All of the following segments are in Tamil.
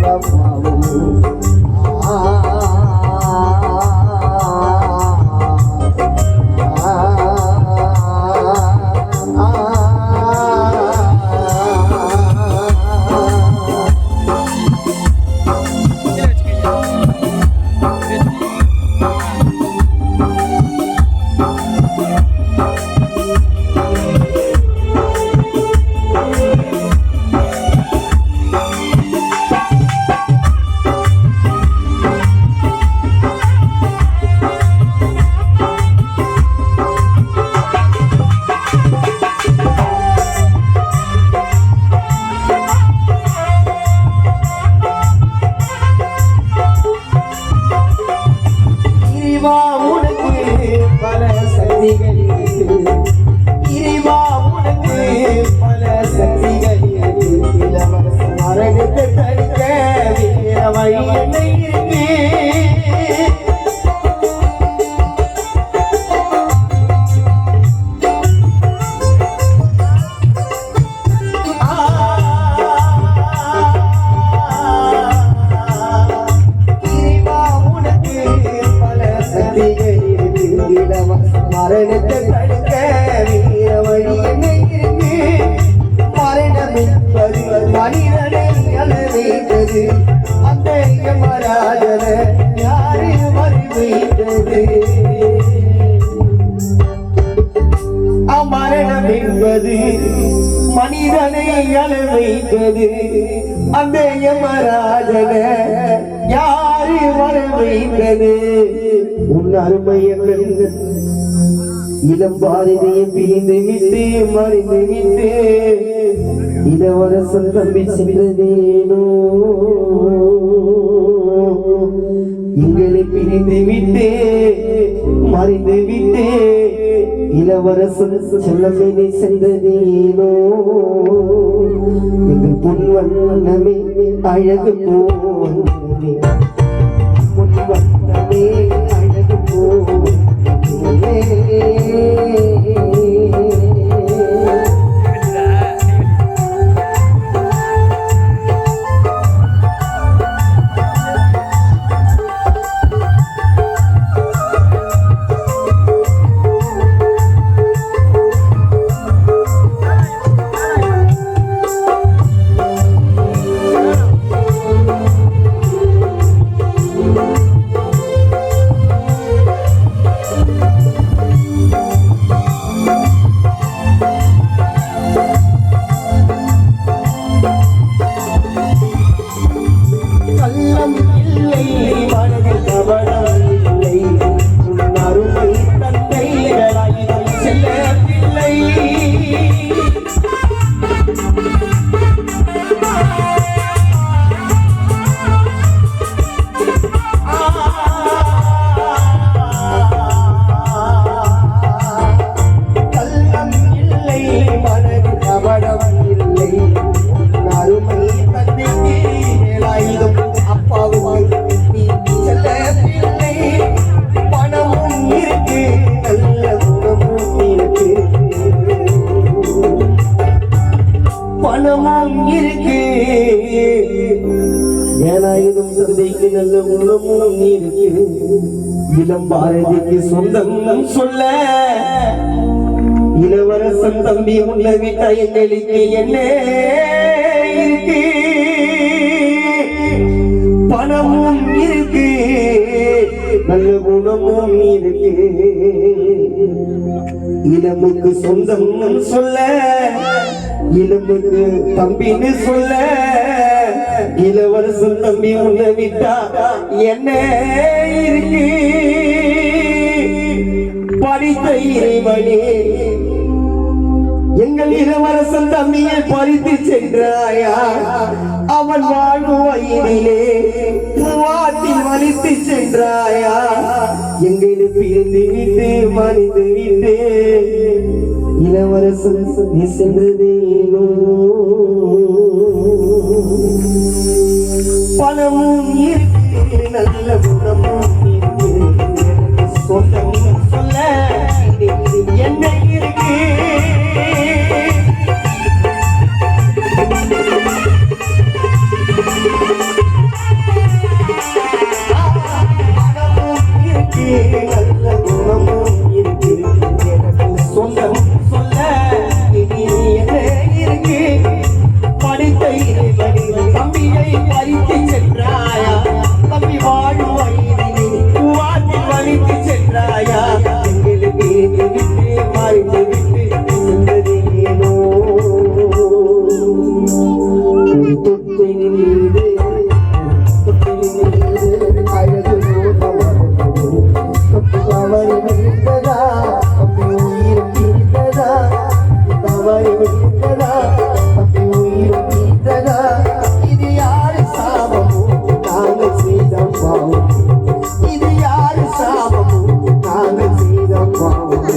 falou vamos. மரணத்தை தடுக்க வேற வழி என்ன இருக்கு? மரணம் என்பது மனிதனை அளவைத்தது. அந்த யமராஜனை யாரு மறுவைத்தது? அமரணம் என்பது மனிதனை அந்த யாரு வர வைத்தது உன் அருமையங்கள் இளம் பாரதியை பிரிந்து விட்டு மறிந்து விட்டு. இளவரசன் தம்பி சென்றதேனோ? எங்களை பிரிந்து விட்டு மறிந்து விட்டு. இளவரசன் செல்லமே சென்றதேனோ? எங்கள் பொன் வண்ணமே அழகு போவண்ணமே பணமும் இருக்கு. ஏனாயுதம் தந்தைக்கு நல்ல உள்ளமும் இருக்கு. இளம் பாரதிக்கு சொந்தம் சொல்ல. இளவரசன் தம்பி உள்ள விட்ட எங்களுக்கு என்ன இருக்கு? பணமும் இருக்கு. நல்ல குணமும் இருக்கு. இளமுக்கு சொந்தம் சொல்ல இளமுக்கு தம்பின்னு சொல்ல. இளவரசன் தம்பி உள்ள விட்டா என்ன இருக்கு? படித்த இறைவனே எங்கள் இளவரசன் தம்பியை பறித்து சென்றாயா? அவன் வாழ்வு வயிறிலே பூவாத்தில் வலித்து சென்றாயா? எங்களை பிரிந்து விட்டு மறைந்து விட்டு. இளவரசன் நீ சென்றதேனோ. பணமும்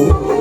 Música